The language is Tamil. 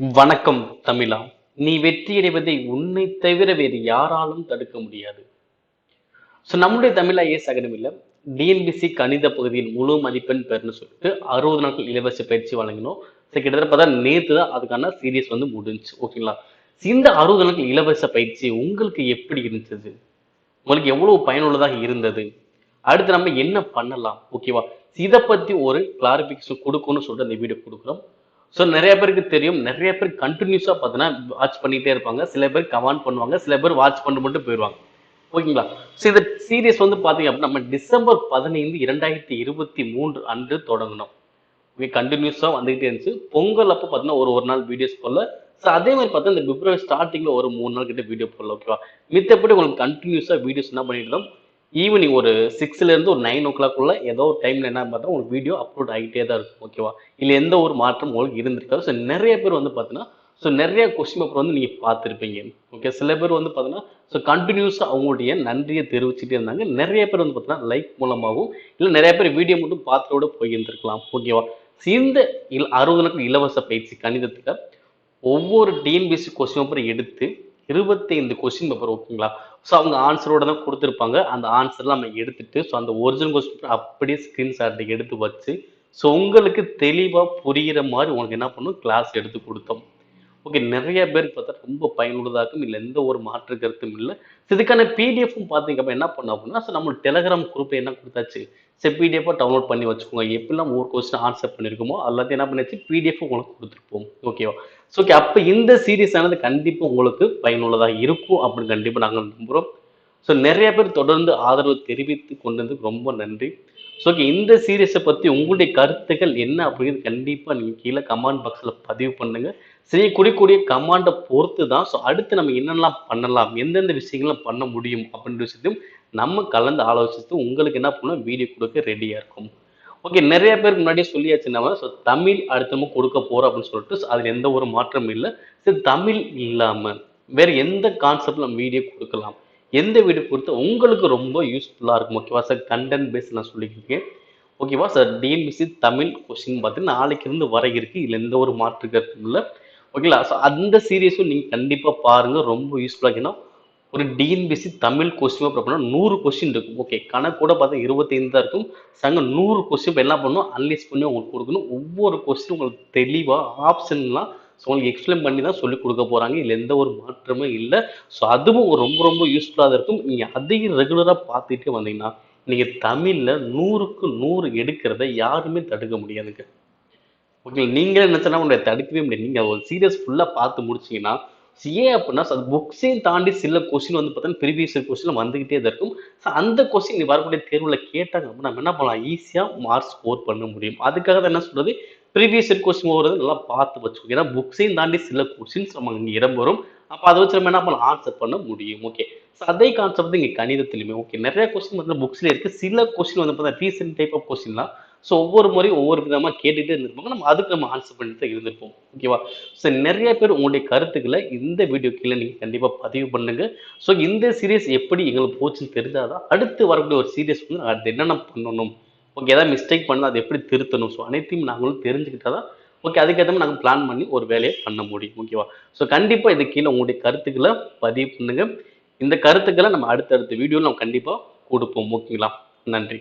வணக்கம் தமிழா. நீ வெற்றியடைவதை உன்னை தவிர வேறு யாராலும் தடுக்க முடியாது. ஸோ நம்முடைய தமிழா ஏஸ் அகாடமியில் டிஎன்பிசி கணித பகுதியின் முழு மதிப்பெண் பெறுன்னு சொல்லிட்டு அறுபது நாட்கள் இலவச பயிற்சி வழங்கினோம். ஸோ கிட்டத்தட்ட பார்த்தா நேற்று தான் அதுக்கான சீரியஸ் வந்து முடிஞ்சுச்சு ஓகேங்களா? இந்த அறுபது நாட்கள் இலவச பயிற்சி உங்களுக்கு எப்படி இருந்தது உங்களுக்கு எவ்வளவு பயனுள்ளதாக இருந்தது? அடுத்து நம்ம என்ன பண்ணலாம்? ஓகேவா? இதை பத்தி ஒரு கிளாரிபிகேஷன் கொடுக்கணும்னு சொல்லிட்டு அந்த வீடியோ கொடுக்குறோம். ஸோ நிறைய பேருக்கு தெரியும். நிறைய பேர் கண்டினியூஸாக பார்த்தீங்கன்னா வாட்ச் பண்ணிகிட்டே இருப்பாங்க. சில பேர் கமெண்ட் பண்ணுவாங்க. சில பேர் வாட்ச் பண்ணி மட்டும் போயிடுவாங்க. ஓகேங்களா ஸோ இந்த சீரியஸ் வந்து பார்த்தீங்க அப்படின்னா நம்ம டிசம்பர் பதினைந்து இரண்டாயிரத்தி இருபத்தி மூன்று அன்று தொடங்கினோம். ஓகே கண்டினியூஸாக வந்துகிட்டே இருந்துச்சு. பொங்கல் அப்போ பார்த்தீங்கன்னா ஒரு ஒரு நாள் வீடியோஸ் போடல. ஸோ அதே மாதிரி பார்த்தா இந்த பிப்ரவரி ஸ்டார்டிங்கில் ஒரு மூணு நாள் கிட்ட வீடியோ போடல ஓகேவா மித்தப்படி உங்களுக்கு கண்டினியூஸாக வீடியோஸ் என்ன பண்ணிட்டு இருந்தோம்? ஈவினிங் ஒரு சிக்ஸ்லேருந்து ஒரு நைன் ஓ கிளாக்குள்ள ஏதோ ஒரு டைமில் என்ன பார்த்தா உங்களுக்கு வீடியோ அப்லோட் ஆகிட்டே தான் இருக்கும் ஓகேவா இல்லை எந்த ஒரு மாற்றம் உங்களுக்கு இருந்திருக்காது. ஸோ நிறைய பேர் வந்து பார்த்தீங்கன்னா ஸோ நிறைய கொஸ்டின் பேப்பர் வந்து நீங்கள் பார்த்துருப்பீங்க ஓகே சில பேர் வந்து பார்த்தீங்கன்னா ஸோ கண்டினியூஸாக அவங்களுடைய நன்றியை தெரிவிச்சுட்டே இருந்தாங்க. நிறைய பேர் வந்து பார்த்தீங்கன்னா லைக் மூலமாகவும் இல்லை நிறைய பேர் வீடியோ மட்டும் பார்த்துக்கூட போயிருந்திருக்கலாம் ஓகேவா So, இந்த இல் அறுபது நாட்கள் இலவச பயிற்சி கணிதத்துக்கு ஒவ்வொரு டிஎன்பிசி கொஸ்டின் பேப்பர் எடுத்து இருபத்தைந்து கொஸ்டின் பேப்பர் ஓகேங்களா ஸோ அவங்க ஆன்சரோட தான் கொடுத்துருப்பாங்க. அந்த ஆன்சர்லாம் நம்ம எடுத்துட்டு ஸோ அந்த ஒரிஜினல் கொஸ்டின் அப்படியே ஸ்க்ரீன்ஷாட் எடுத்து வச்சு ஸோ உங்களுக்கு தெளிவாக புரிகிற மாதிரி உங்களுக்கு என்ன பண்ணணும்? கிளாஸ் எடுத்து கொடுத்தோம். ஓகே நிறைய பேருக்கு பார்த்தா ரொம்ப பயனுள்ளதாக இருக்கும் இல்லை எந்த ஒரு மாற்று கருத்தும் இல்லை. இதுக்கான பிடிஎஃப்பும் பார்த்தீங்க அப்போ என்ன பண்ணோம் அப்படின்னா ஸோ நம்ம டெலகிராம் குரூப் என்ன கொடுத்தாச்சு? சரி பிடிஎஃபாக டவுன்லோட் பண்ணி வச்சுக்கோங்க. எப்படிலாம் ஒரு கொஸ்டின் ஆன்சர் பண்ணியிருக்கோமோ எல்லாத்தையும் என்ன பண்ணியாச்சு? பிடிஎஃப் உங்களுக்கு கொடுத்துருப்போம். ஓகேவா ஸோ ஓகே அப்போ இந்த சீரீஸ் ஆனது கண்டிப்பாக உங்களுக்கு பயனுள்ளதாக இருக்கும் அப்படின்னு கண்டிப்பாக நாங்கள் நம்புகிறோம் ஸோ நிறைய பேர் தொடர்ந்து ஆதரவு தெரிவித்து கொண்டது ரொம்ப நன்றி. ஸோ ஓகே இந்த சீரீஸை பற்றி உங்களுடைய கருத்துக்கள் என்ன அப்படிங்கிறது கண்டிப்பாக நீங்கள் கீழே கமெண்ட் பாக்ஸில் பதிவு பண்ணுங்க. செய்யக்கூடிய கமாண்டை பொறுத்து தான். ஸோ அடுத்து நம்ம என்னெல்லாம் பண்ணலாம் எந்தெந்த விஷயங்கள்லாம் பண்ண முடியும் அப்படின்ற விஷயத்தையும் நம்ம கலந்து ஆலோசித்து உங்களுக்கு என்ன பண்ணணும் வீடியோ கொடுக்க ரெடியாக இருக்கும். ஓகே நிறைய பேருக்கு முன்னாடியே சொல்லியாச்சு நம்ம. ஸோ தமிழ் அடுத்தமும் கொடுக்க போகிறோம் அப்படின்னு சொல்லிட்டு அதில் எந்த ஒரு மாற்றமும் இல்லை. சரி தமிழ் இல்லாமல் வேறு எந்த கான்செப்ட் நம்ம வீடியோ கொடுக்கலாம்? எந்த வீடியோ கொடுத்து உங்களுக்கு ரொம்ப யூஸ்ஃபுல்லாக இருக்கும். ஓகேவா சார் கண்டென்ட் பேஸ் நான் சொல்லியிருக்கேன் ஓகேவா சார் டிஎன்பிசி தமிழ் கொஸ்டின் பார்த்தீங்கன்னா நாளைக்கு இருந்து வர இருக்கு. இதில் எந்த ஒரு மாற்று கருத்தும் இல்லை. ஓகேங்களா ஸோ அந்த சீரியஸும் நீங்கள் கண்டிப்பாக பாருங்கள் ரொம்ப யூஸ்ஃபுல்லாக ஏன்னா ஒரு டிஎன்பிசி தமிழ் கொஸ்டின் பேப்பர் அப்படின்னா நூறு கொஸ்டின் இருக்கும். ஓகே கணக்கு கூட பார்த்தா இருபத்தைந்து தான் இருக்கும். சங்க நூறு கொஸ்டின் என்ன பண்ணணும் அனலைஸ் பண்ணி உங்களுக்கு கொடுக்கணும். ஒவ்வொரு கொஸ்டின் உங்களுக்கு தெளிவாக ஆப்ஷன்லாம் ஸோ உங்களுக்கு எக்ஸ்பிளைன் பண்ணி தான் சொல்லி கொடுக்க போகிறாங்க இதில் எந்த ஒரு மாற்றமும் இல்லை. ஸோ அதுவும் ரொம்ப ரொம்ப யூஸ்ஃபுல்லாக இருக்கும். நீங்கள் அதையும் ரெகுலராக பார்த்துட்டே வந்தீங்கன்னா நீங்கள் தமிழில் நூறுக்கு நூறு எடுக்கிறத யாருமே தடுக்க முடியாதுங்க. ஓகே நீங்களே நினச்சனா உங்களை தடுக்கவே முடியாது. நீங்கள் ஒரு சீரியஸ் ஃபுல்லாக பார்த்து முடிச்சீங்கன்னா ஏன் அப்படின்னா அது புக்ஸையும் தாண்டி சில கொஸ்டின் வந்து பார்த்தீங்கன்னா ப்ரீவியஸ் கொஸ்டின் வந்துகிட்டே தான் இருக்கும். ஸோ அந்த கொஸ்டின் நீ வரக்கூடிய தேர்வில் கேட்டாங்க அப்படின்னா நம்ம என்ன பண்ணலாம்? ஈஸியாக மார்க் ஸ்கோர் பண்ண முடியும். அதுக்காக தான் என்ன சொல்கிறது ப்ரீவியஸ் கொஸ்டின் வருது நல்லா பார்த்து வச்சுக்கோங்க. ஏன்னா புக்ஸையும் தாண்டி சில கொஸ்டின்ஸ் நம்ம இங்கே இடம் வரும் அப்போ அதை வச்சு நம்ம என்ன பண்ணலாம்? ஆன்சர் பண்ண முடியும். ஓகே ஸோ அதே கான்செப்ட் இங்கே கணிதத்திலுமே ஓகே நிறைய கொஸ்டின் வந்து புக்ஸில் இருக்குது சில கொஸ்டின் வந்து பார்த்தா ரீசெண்ட் டைப் ஆஃப் கொஸ்டின்லாம் ஸோ ஒவ்வொரு முறையும் ஒவ்வொரு விதமாக கேட்டுகிட்டே இருந்திருப்பாங்க. நம்ம அதுக்கு நம்ம ஆன்சர் பண்ணிட்டு தான் இருந்திருப்போம். ஓகேவா ஸோ நிறைய பேர் உங்களுடைய கருத்துக்களை இந்த வீடியோ கீழே நீங்கள் கண்டிப்பாக பதிவு பண்ணுங்க. ஸோ இந்த சீரியஸ் எப்படி எங்களுக்கு போச்சுன்னு தெரிஞ்சாதான் அடுத்து வரக்கூடிய ஒரு சீரியஸ் வந்து அது என்னென்ன பண்ணணும்? ஓகே ஏதாவது மிஸ்டேக் பண்ணால் அதை எப்படி திருத்தணும்? ஸோ அனைத்தையும் நாங்களும் தெரிஞ்சுக்கிட்டா தான் ஓகே அதுக்கேற்ற மாதிரி நாங்கள் பிளான் பண்ணி ஒரு வேலையை பண்ண முடியும் ஓகேவா ஸோ கண்டிப்பாக இது கீழே உங்களுடைய கருத்துக்களை பதிவு பண்ணுங்கள் இந்த கருத்துக்களை நம்ம அடுத்தடுத்த வீடியோவில் நம்ம கண்டிப்பாக கொடுப்போம் ஓகேங்களா நன்றி.